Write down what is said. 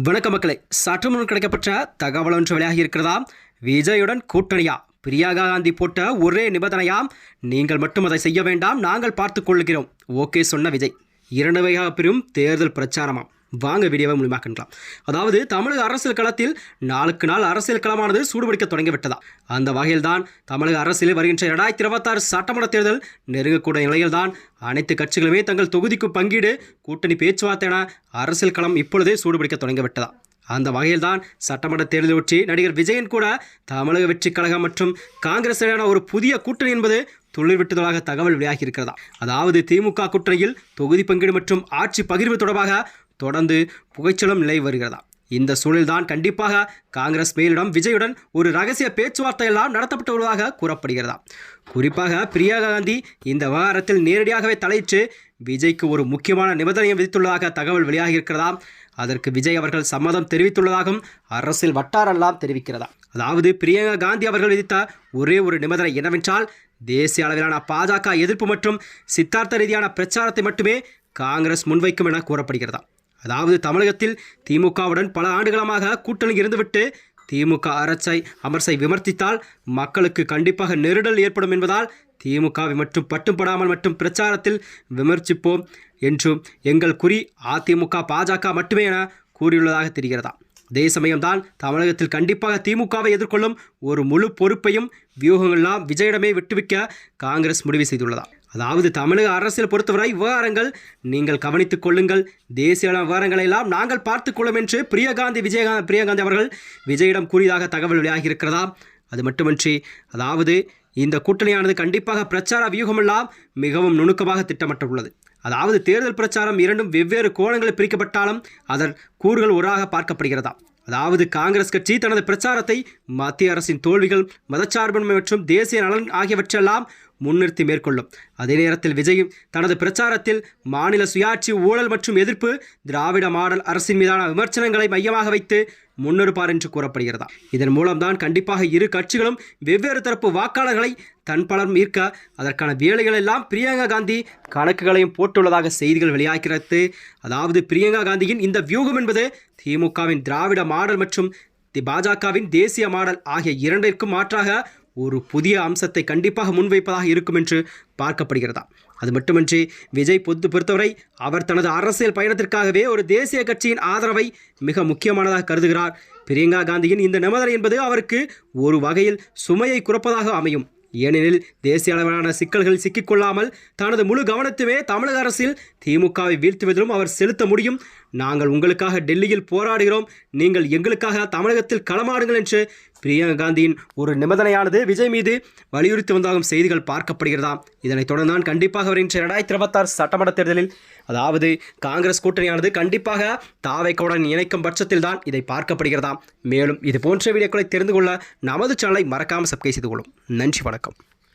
வணக்க மக்களே சற்று முன் கிடைக்கப்பட்ட தகவல் ஒன்று வெளியாகி இருக்கிறதா விஜயுடன் கூட்டணியா? பிரியாகா காந்தி போட்ட ஒரே நிபந்தனையாம் நீங்கள் மட்டும் அதை செய்ய வேண்டாம் நாங்கள் பார்த்துக் கொள்கிறோம். ஓகே சொன்ன விஜய். இரண்டு வகையாக பெரும் தேர்தல் பிரச்சாரமாம். வாங்க வீடியோவை மூலியமாக்கலாம் அதாவது தமிழக அரசியல் களத்தில் நாளுக்கு நாள் அரசியல் களமானது சூடுபிடிக்க தொடங்கிவிட்டதா? அந்த வகையில்தான் தமிழக அரசியலில் வருகின்ற இரண்டாயிரத்தி இருபத்தாறு சட்டமன்ற தேர்தல் நெருங்கக்கூடிய நிலையில்தான் அனைத்து கட்சிகளுமே தங்கள் தொகுதிக்கு பங்கீடு கூட்டணி பேச்சுவார்த்தை என அரசியல் களம் இப்பொழுதே சூடுபிடிக்க தொடங்கிவிட்டதா? அந்த வகையில்தான் சட்டமன்ற தேர்தலை ஒற்றி நடிகர் விஜயன் கூட தமிழக வெற்றிக் கழகம் மற்றும் காங்கிரஸ் இடையான ஒரு புதிய கூட்டணி என்பது துளிர்விட்டதாக தகவல் வெளியாகி இருக்கிறதா அதாவது திமுக கூட்டணியில் தொகுதி பங்கீடு மற்றும் ஆட்சி பகிர்வு தொடர்பாக தொடர்ந்து புகைச்சலும் நிலை வருகிறதா? இந்த சூழல்தான் கண்டிப்பாக காங்கிரஸ் மேலிடம் விஜயுடன் ஒரு ரகசிய பேச்சுவார்த்தை எல்லாம் நடத்தப்பட்டு வருவதாக கூறப்படுகிறதா? குறிப்பாக பிரியா காந்தி இந்த விவகாரத்தில் நேரடியாகவே தலையிட்டு விஜய்க்கு ஒரு முக்கியமான நிபந்தனையை விதித்துள்ளதாக தகவல் வெளியாகி இருக்கிறதா அதற்கு விஜய் அவர்கள் சம்மதம் தெரிவித்துள்ளதாகவும் அரசியல் வட்டாரெல்லாம் தெரிவிக்கிறதா? அதாவது பிரியங்கா காந்தி அவர்கள் விதித்த ஒரே ஒரு நிபந்தனை என்னவென்றால் தேசிய அளவிலான பாஜக எதிர்ப்பு மற்றும் சித்தார்த்த ரீதியான பிரச்சாரத்தை மட்டுமே காங்கிரஸ் முன்வைக்கும் என கூறப்படுகிறதா? அதாவது தமிழகத்தில் திமுகவுடன் பல ஆண்டுகளமாக கூட்டணி இருந்துவிட்டு திமுக அரசை அமர்சை விமர்சித்தால் மக்களுக்கு கண்டிப்பாக நெருடல் ஏற்படும் என்பதால் திமுகவை மட்டும் பட்டுப்படாமல் மட்டும் பிரச்சாரத்தில் விமர்சிப்போம் என்றும் எங்கள் குறி அதிமுக பாஜக மட்டுமே என கூறியுள்ளதாக தெரிகிறதா? அதே சமயம்தான் தமிழகத்தில் கண்டிப்பாக திமுகவை எதிர்கொள்ளும் ஒரு முழு பொறுப்பையும் வியூகங்கள்லாம் விஜயிடமே விட்டுவிக்க காங்கிரஸ் முடிவு செய்துள்ளதா? அதாவது தமிழக அரசியல் பொறுத்தவரை விவகாரங்கள் நீங்கள் கவனித்துக் கொள்ளுங்கள். தேசிய விவகாரங்களை எல்லாம் நாங்கள் பார்த்துக்கொள்ளும் என்று பிரியகாந்தி விஜயகாந்த் பிரியகாந்தி அவர்கள் விஜயிடம் கூறியதாக தகவல் வெளியாகி இருக்கிறதா அது மட்டுமின்றி அதாவது இந்த கூட்டணியானது கண்டிப்பாக பிரச்சார வியூகமெல்லாம் மிகவும் நுணுக்கமாக திட்டமிட்டுள்ளது. அதாவது தேர்தல் பிரச்சாரம் இரண்டும் வெவ்வேறு கோணங்களில் பிரிக்கப்பட்டாலும் அதன் கூறுகள் ஒராக பார்க்கப்படுகிறதா? அதாவது காங்கிரஸ் கட்சி தனது பிரச்சாரத்தை மத்திய அரசின் தோல்விகள் மதச்சார்பின்மை மற்றும் தேசிய நலன் ஆகியவற்றெல்லாம் முன்னிறுத்தி மேற்கொள்ளும். அதே நேரத்தில் விஜயும் தனது பிரச்சாரத்தில் மாநில சுயாட்சி ஊழல் மற்றும் எதிர்ப்பு திராவிட மாடல் அரசின் மீதான விமர்சனங்களை மையமாக வைத்து முன்னெடுப்பார் என்று கூறப்படுகிறதா. இதன் மூலம்தான் கண்டிப்பாக இரு கட்சிகளும் வெவ்வேறு தரப்பு வாக்காளர்களை தன் பலரும் ஈர்க்க அதற்கான வேலைகள் எல்லாம் பிரியங்கா காந்தி கணக்குகளையும் போட்டுள்ளதாக செய்திகள் வெளியாகிறது. அதாவது பிரியங்கா காந்தியின் இந்த வியூகம் என்பது திமுகவின் திராவிட மாடல் மற்றும் தி பாஜகவின் தேசிய மாடல் ஆகிய இரண்டிற்கும் மாற்றாக ஒரு புதிய அம்சத்தை கண்டிப்பாக முன்வைப்பதாக இருக்கும் என்று பார்க்கப்படுகிறதா. அது மட்டுமின்றி விஜய் பொத்து பொறுத்தவரை அவர் தனது அரசியல் பயணத்திற்காகவே ஒரு தேசிய கட்சியின் ஆதரவை மிக முக்கியமானதாக கருதுகிறார். பிரியங்கா காந்தியின் இந்த நிபந்தனை என்பது அவருக்கு ஒரு வகையில் சுமையை குறைப்பதாக அமையும். ஏனெனில் தேசிய அளவிலான சிக்கல்கள் சிக்கிக்கொள்ளாமல் தனது முழு கவனத்துமே தமிழக அரசில் திமுகவை வீழ்த்துவதிலும் அவர் செலுத்த முடியும். நாங்கள் உங்களுக்காக டெல்லியில் போராடுகிறோம். நீங்கள் எங்களுக்காக தமிழகத்தில் களமாடுங்கள் என்று பிரியங்கா காந்தியின் ஒரு நிபந்தனையானது விஜய் மீது வலியுறுத்தி வந்தாகும் செய்திகள் பார்க்கப்படுகிறதா? இதனைத் தொடர்ந்தான் கண்டிப்பாக வருகின்ற இரண்டாயிரத்தி இருபத்தாறு சட்டமன்ற தேர்தலில் அதாவது காங்கிரஸ் கூட்டணியானது கண்டிப்பாக தாவைக்கவுடன் இணைக்கும் பட்சத்தில் தான் இதை பார்க்கப்படுகிறதாம் மேலும் இது போன்ற வீடியோக்களை தெரிந்து கொள்ள நமது சேனலை மறக்காமல் சப்ஸ்கிரைப் செய்து கொள்ளும். நன்றி வணக்கம்.